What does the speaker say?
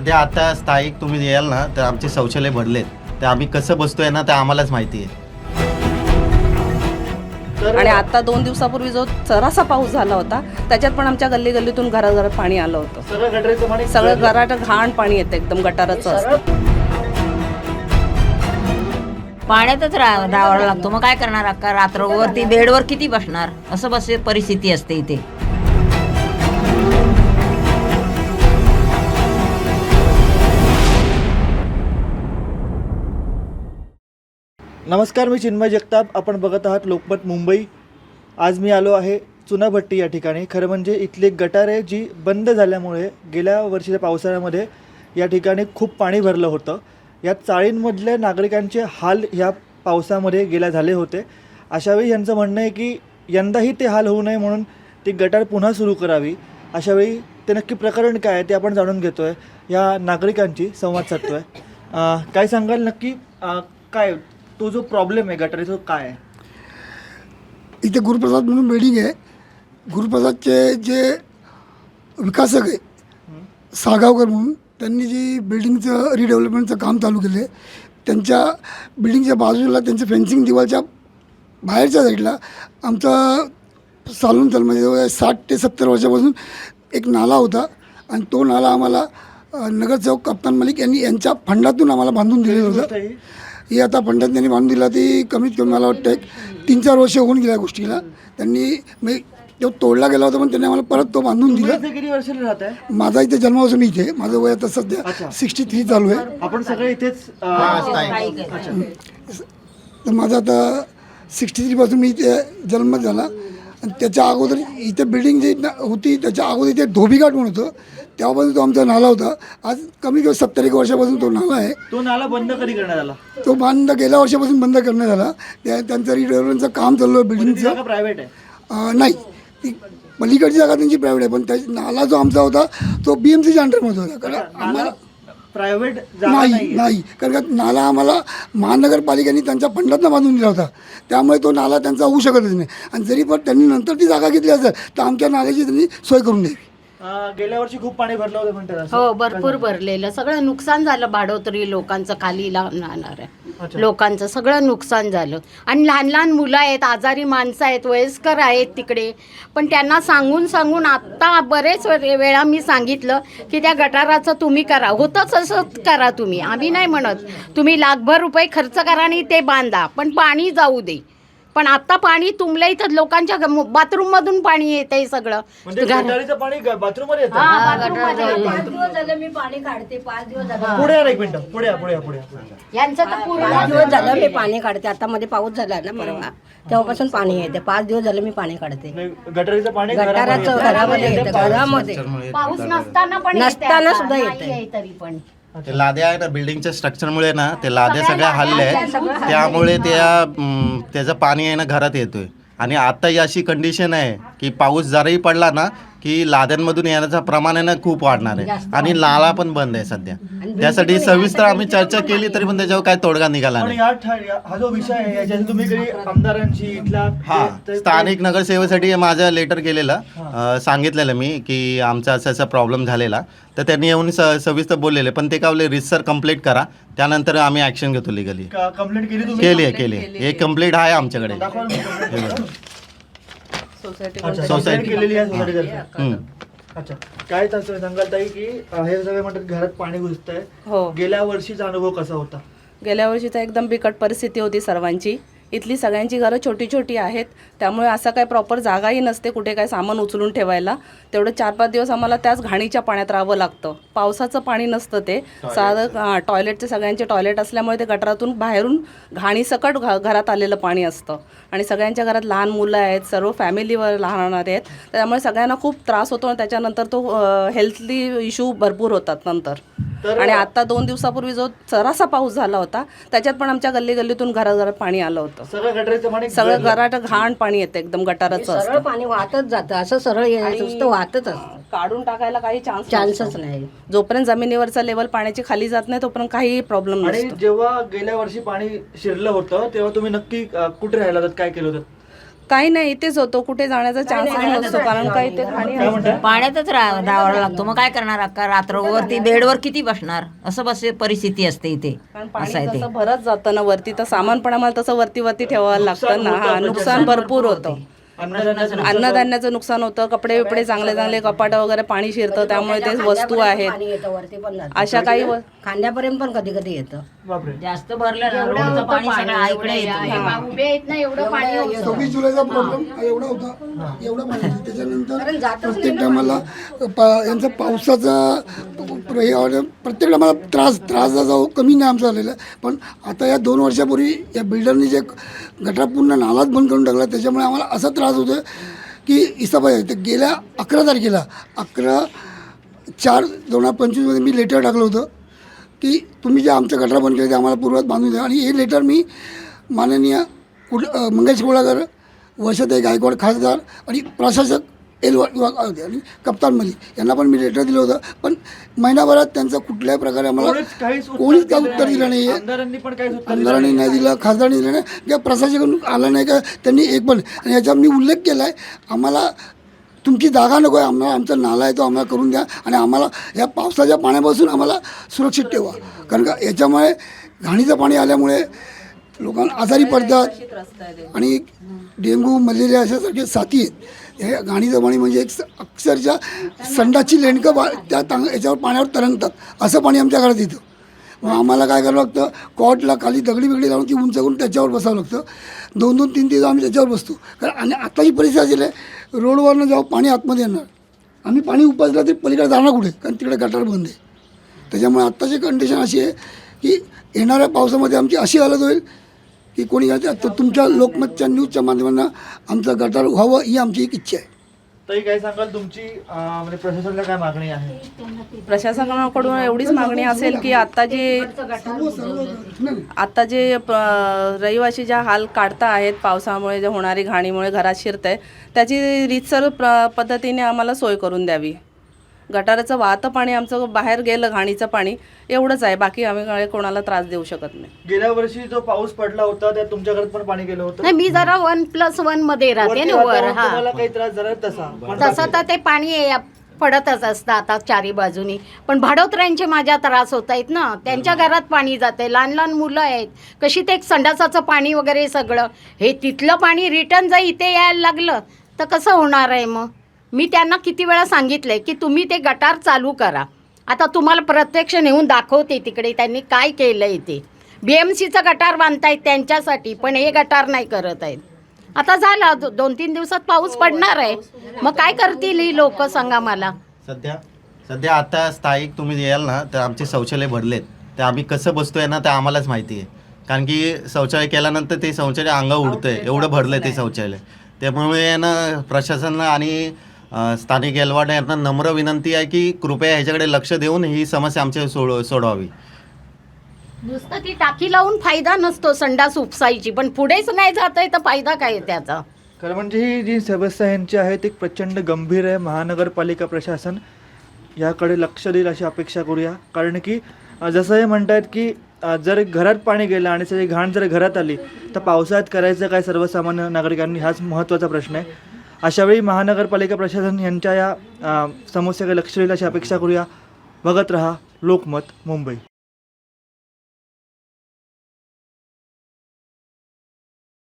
सध्या आता स्थायिक तुम्ही याल ना तर आमचे शौचालय भरलेत. तर आम्ही कसं बसतोय ना ते आम्हालाच माहिती आहे. आणि आता दोन दिवसापूर्वी जो चरासा पाऊस झाला होता त्याच्यात पण आमच्या गल्ली गल्लीतून घराघरात पाणी आलं होतं. सगळं गटरीचं पाणी सगळं घरात घाण पाणी येतं एकदम गटाराचं असतं. पाण्यातच रा राहावं लागतो. मग काय करणार अक्का? रात्रवरती बेडवर किती बसणार? असं बस परिस्थिती असते इथे. नमस्कार मी चिन्मय जगताप. आपण बघत आहात लोकमत मुंबई. आज मी आलो आहे चुनाभट्टी या ठिकाणी. खरं म्हणजे इथली गटार आहे जी बंद झाल्यामुळे गेल्या वर्षीच्या पावसाळ्यामध्ये या ठिकाणी खूप पाणी भरलं होतं. या चाळींमधल्या नागरिकांचे हाल ह्या पावसामध्ये गेल्या झाले होते. अशावेळी यांचं म्हणणं आहे की यंदाही ते हाल होऊ नये म्हणून ती गटार पुन्हा सुरू करावी. अशावेळी ते नक्की प्रकरण काय आहे ते आपण जाणून घेतो आहे या नागरिकांची संवाद साधतो आहे काय सांगाल नक्की? काय तो जो प्रॉब्लेम आहे गटारीचा तो काय आहे? इथे गुरुप्रसाद म्हणून बिल्डिंग आहे. गुरुप्रसादचे जे विकासक आहे सागावकर म्हणून त्यांनी जी बिल्डिंगचं रिडेव्हलपमेंटचं काम चालू केलं आहे त्यांच्या बिल्डिंगच्या बाजूला त्यांच्या फेन्सिंग दिवालच्या बाहेरच्या साईडला आमचा चालून चाल म्हणजे जवळ साठ ते सत्तर वर्षापासून एक नाला होता आणि तो नाला आम्हाला नगरसेवक कप्तान मलिक यांनी यांच्या फंडातून आम्हाला बांधून दिलेलं होतं. ही. आता पंडित यांनी बांधून दिला ती कमीत कमी मला वाटतं एक तीन चार वर्ष होऊन गेल्या गोष्टीला. त्यांनी मी तो तोडला गेला होता पण त्यांनी आम्हाला परत तो बांधून दिला. इथे किती वर्षाला राहत आहे? माझा इथे जन्मापासून इथे. माझं वय आता सध्या. सिक्स्टी थ्री चालू आहे. आपण सगळे इथेच तर माझा आता सिक्स्टी थ्रीपासून मी इथे जन्म झाला. आणि त्याच्या अगोदर इथे बिल्डिंग जी होती त्याच्या अगोदर इथे धोबीघाट म्हणून होतं. तेव्हापासून तो आमचा नाला होता. आज कमी कमी सत्तर एक वर्षापासून तो नाला आहे. तो नाला बंद कधी करण्यात आला? तो बंद गेल्या वर्षापासून बंद करण्यात आला. त्या त्यांचं रिडेव्हलपमेंटचं काम चालू आहे ती बिल्डिंगचं प्रायव्हेट आहे. अं, नाही. ती पलीकडची जागा त्यांची प्रायव्हेट आहे. पण त्या नाला जो आमचा होता तो बी एम सीच्या अंडरमध्ये होता. कारण आम्हाला प्रायव्हेट जागा नाही नाही नाही. कारण का नाला आम्हाला महानगरपालिकेने त्यांच्या फंडातनं बांधून दिला होता. त्यामुळे तो नाला त्यांचा होऊ शकतच नाही. आणि जरी पण त्यांनी नंतर ती जागा घेतली असेल तर आमच्या नाल्याची त्यांनी सोय करून द्यावी. गेल्या वर्षी खूप पाणी भरलं होतं म्हणतात असं. हो भरपूर भरलेलं. सगळं नुकसान झालं भाडोत्री लोकांचं खाली लावणार लोकांचं सगळं नुकसान झालं. आणि लहान लहान मुलं आहेत आजारी माणसं आहेत वयस्कर आहेत तिकडे. पण त्यांना सांगून सांगून आत्ता बरेच वे- वेळा मी सांगितलं की त्या गटाराचं तुम्ही करा. होतंच असं करा तुम्ही. आम्ही नाही म्हणत. तुम्ही लाखभर रुपये खर्च करा आणि ते बांधा. पण पाणी जाऊ दे. पण आता पाणी तुंबलं इथं लोकांच्या बाथरूम मधून पाणी येत आहे सगळं. म्हणजे गटारीचं पाणी बाथरूममध्ये येतं. हा, bathroom मध्ये. पाच दिवस झाले मी पाणी काढते पाच दिवस झाले. पुढे या ना एक मिनिट. पुढे या, पुढे या, पुढे या, पुढे या. यांचं तर पूर्ण पाच दिवस झालं मी पाणी काढते. आता मध्ये पाऊस झाला ना परवा. तेव्हापासून पाणी येते. पाच दिवस झाले मी पाणी काढते. म्हणजे गटारीचं पाणी घरामध्ये गटाराचं येतं. घरामध्ये येतं. घरामध्ये. पाऊस नसताना पण येते नसताना आता. सुद्धा नाही येते. आहे तरी पण. ते लाद्या आहे ना बिल्डिंगच्या स्ट्रक्चरमुळे ना ते लाद्या सगळ्या हल्ल्या आहेत. त्यामुळे त्या त्याचं पाणी आहे ना घरात येतोय. आणि आता ही अशी कंडिशन आहे की पाऊस जराही पडला ना की लाद्यांमधून येण्याचं प्रमाण आहे ना खूप वाढणार आहे. आणि नाला पण बंद आहे सध्या. त्यासाठी सविस्तर आम्ही चर्चा केली तरी पण त्याच्यावर काय तोडगा निघाला नाही. या ठा- या- हा जो विषय आहे याच्यात तुम्ही आमदारांशी इथल्या हा ते- ते- स्थानिक नगरसेवेसाठी माझं लेटर केलेलं अं, सांगितलेलं मी की आमचा असा असा प्रॉब्लेम झालेला. तर त्यांनी येऊन स सविस्तर बोललेले पण ते काय बोलले रिसर कंप्लीट करा. त्यानंतर आम्ही ॲक्शन घेतो लिगली का- कंप्लेंट केली तुम्ही? केली आहे केली आहे. एक कंप्लीट आहे आमच्याकडे. दाखवा ना. complaint. सोसायटी अच्छा केलेली आहे. हम्म. अच्छा काय तसं सांगाल ताई की अं, हे सगळे म्हणतात घरात पाणी घुसतंय. हो. गेल्या वर्षीचा अनुभव कसा होता? गेल्या वर्षीचा एकदम बिकट परिस्थिती होती सर्वांची. इथली सगळ्यांची घरं छोटी छोटी आहेत. त्यामुळे असं काय प्रॉपर जागाही नसते कुठे काय सामान उचलून ठेवायला. तेवढं चार पाच दिवस आम्हाला त्याच घाणीच्या पाण्यात राहावं लागतं. पावसाचं पाणी नसतं ते. साधं टॉयलेटचे सगळ्यांचे टॉयलेट असल्यामुळे ते गटारातून बाहेरून घाणीसकट घ घरात आलेलं पाणी असतं. आणि सगळ्यांच्या घरात लहान मुलं आहेत सर्व फॅमिलीवर लहानणारे आहेत. त्यामुळे सगळ्यांना खूप त्रास होतो आणि त्याच्यानंतर तो हेल्थली इश्यू भरपूर होतात नंतर. तर- आणि आता दोन दिवसापूर्वी जो चरासा पाऊस झाला होता त्याच्यात पण आमच्या गल्ली गल्लीतून घराघरात पाणी आलं होतं. सगळं गटारीचं पाणी सगळं घरात घाण पाणी येतं एकदम गटाराचं सरळ असतं. पाणी वाहतच जातं असं सरळ ये- नुसतं वाहतच असतं. काढून टाकायला काही चान्स चान्सच नाही. जोपर्यंत जमिनीवरचा लेवल पाण्याची खाली जात नाही तोपर्यंत काही प्रॉब्लेम आणि नसतो. जेव्हा गेल्या वर्षी पाणी शिरलं होतं तेव्हा तुम्ही नक्की अं, कुठे राहिला होतात काय केलं होतं? काही नाही इथेच होतो. कुठे जाण्याचा चान्स नसतो कारण काही ते पाण्यातच रा- राहावं लागतो. मग काय करणार? अक्का रात्रभर ती बेडवर किती बसणार? असं बस परिस्थिती असते इथे. कारण असं पाणी आहे ते. जसं भरत जातं ना वरती. तर सामान पण आम्हाला तसं वरती वरती ठेवावं लागतं ना. हा नुकसान भरपूर होतं. अन्नधान्याचं नुकसान होतं. कपडे बिपडे चांगले चांगले कपाट वगैरे पाणी शिरतं त्यामुळे ते वस्तू आहेत. अशा काही व- खांद्यापर्यंत पण कधी कधी येतं. जास्त भरलं पाणी सगळं आईकडे येतं. सव्वीस जुलैचा प्रॉब्लेम एवढा होता. एवढा पाणी होतं. त्याच्यानंतर प्रत्येक टायमाला यांचा पावसाचा हे प्रत्येक टायमाला त्रास त्रास जसा कमी नाही आमचा झालेला पण आता या दोन वर्षापूर्वी या बिल्डरनी जे गटार पूर्ण नालाच बंद करून टाकला त्याच्यामुळे आम्हाला असा त्रास होतं की इसाबाई तर गेल्या अकरा तारखेला अकरा चार दोन हजार पंचवीसमध्ये मी लेटर टाकलं होतं की तुम्ही जे आमचं गटार बंद केलं ते आम्हाला पूर्वात बांधून द्या. आणि हे लेटर मी माननीय कुड मंगेश कोळाकर वर्षाताई गायकवाड खासदार आणि प्रशासक एल वा- विभाग होते आणि कप्तान मलिक यांना पण मी लेटर दिलं होतं. पण महिनाभरात त्यांचं कुठल्याही प्रकारे आम्हाला कोणीच काय दिलं उत्तर दिलं नाही. आहे आमदारांनी नाही. दिलं खासदारांनी दिलं नाही. किंवा प्रशासकडून आलं नाही का त्यांनी एक पण आणि याच्यावर मी उल्लेख केला आहे आम्हाला तुमची जागा नको आहे. आम्हाला आमचा नाला आहे तो आम्हाला करून द्या. आणि आम्हाला या पावसाच्या पाण्यापासून आम्हाला सुरक्षित ठेवा. कारण का याच्यामुळे घाणीचं पाणी आल्यामुळे लोकांना आजारी पडतात. आणि डेंग्यू मलेरिया अशासारखे साथी आहेत. हे घाणीचं पाणी म्हणजे एक स- अक्षरशः संडाची लेणकं बा त्या तांग याच्यावर पाण्यावर तरंगतात. असं पाणी आमच्या घरात येतं. मग आम्हाला काय करावं लागतं? कॉटला खाली दगडी बिगडी लावून ती उंच करून त्याच्यावर बसावं लागतं. दोन दोन तीन दिवस आम्ही त्याच्यावर बसतो. कारण आणि आताची परिस्थिती असेल आहे रोडवरनं जेव्हा पाणी आतमध्ये येणार. आम्ही पाणी उपसलं तरी पलीकडे जाणार कुठे? कारण तिकडे गटार बंद आहे. त्याच्यामुळे आत्ताची कंडिशन अशी आहे की येणाऱ्या पावसामध्ये आमची अशी हालत होईल की कोणी काय ते- तुमच्या लोकमतच्या न्यूजच्या माध्यमांना आमचं गटार व्हावं ही आमची एक इच्छा आहे. ताई काय सांगाल? तुमची अं, म्हणजे प्रशासनाला काय मागणी आहे? प्रशासनाकडून एवढीच मागणी असेल की आता जे आता जे प- रहिवासी ज्या हाल काढता आहेत पावसामुळे जे होणारी घाणीमुळे घरात शिरत आहे त्याची रीतसर प्र पद्धतीने आम्हाला सोय करून द्यावी. गटाराचं वाहतं पाणी आमचं बाहेर गेलं घाणीचं पाणी एवढंच आहे. बाकी आम्ही काय कोणाला त्रास देऊ शकत नाही. गेल्या वर्षी जो पाऊस पडला होता त्यात तुमच्या घरात पण पाणी गेलं होतं? नाही मी जरा वन प्लस वनमध्ये राहते वरती ना वर वातावरण हा. तुम्हाला काही त्रास झाला तसा? पण तसं तर ते पाणी आहे- पडतच असतं आता चारी बाजूनी. पण भाडोत्र्यांचे माझ्या त्रास होत आहेत ना. त्यांच्या घरात पाणी जाते. लहान लहान मुलं आहेत. कशी ते संडासाचं पाणी वगैरे सगळं हे तिथलं पाणी रिटर्न जर इथे यायला लागलं तर कसं होणार आहे मग? मी त्यांना किती वेळा सांगितलंय की तुम्ही ते गटार चालू करा. आता तुम्हाला प्रत्यक्ष नेऊन दाखवते तिकडे त्यांनी काय केलं आहे ते बी एम सीचं गटार बांधतायत त्यांच्यासाठी पण हे गटार नाही करत आहेत. आता झाला दो- दोन तीन दिवसात पाऊस पडणार आहे. मग काय करतील ही लोक सांगा मला. सध्या सध्या आता स्थायिक तुम्ही याल ना तर आमचे शौचालय भरलेत. ते आम्ही कसं बसतोय ना ते आम्हालाच माहिती आहे. कारण की शौचालय केल्यानंतर ते शौचालय अंगा उडतंय. एवढं भरलं ते शौचालय. त्यामुळे ना प्रशासन आणि स्थानिक एलवाड यांना नम्र विनंती आहे की कृपया ह्याच्याकडे लक्ष देऊन ही समस्या आमच्या सोड सोडवावी. नुसतं ती टाकी लावून फायदा नसतो संडास उपसायची पण पुढेच नाही जात आहे तर फायदा काय आहे त्याचा? खरं म्हणजे ही जी समस्या यांची आहे ती प्रचंड गंभीर आहे. महानगरपालिका प्रशासन याकडे लक्ष देईल अशी अपेक्षा करूया. कारण की अ, जसं हे म्हणतायत की अ, जर घरात पाणी गेलं आणि सगळी घाण जर घरात आली तर पावसाळ्यात करायचं काय सर्वसामान्य नागरिकांनी? हाच महत्त्वाचा प्रश्न आहे. अशावेळी महानगरपालिका प्रशासन यांच्या या समस्येकडे लक्ष देईल अशी अपेक्षा करूया. बघत रहा लोकमत मुंबई.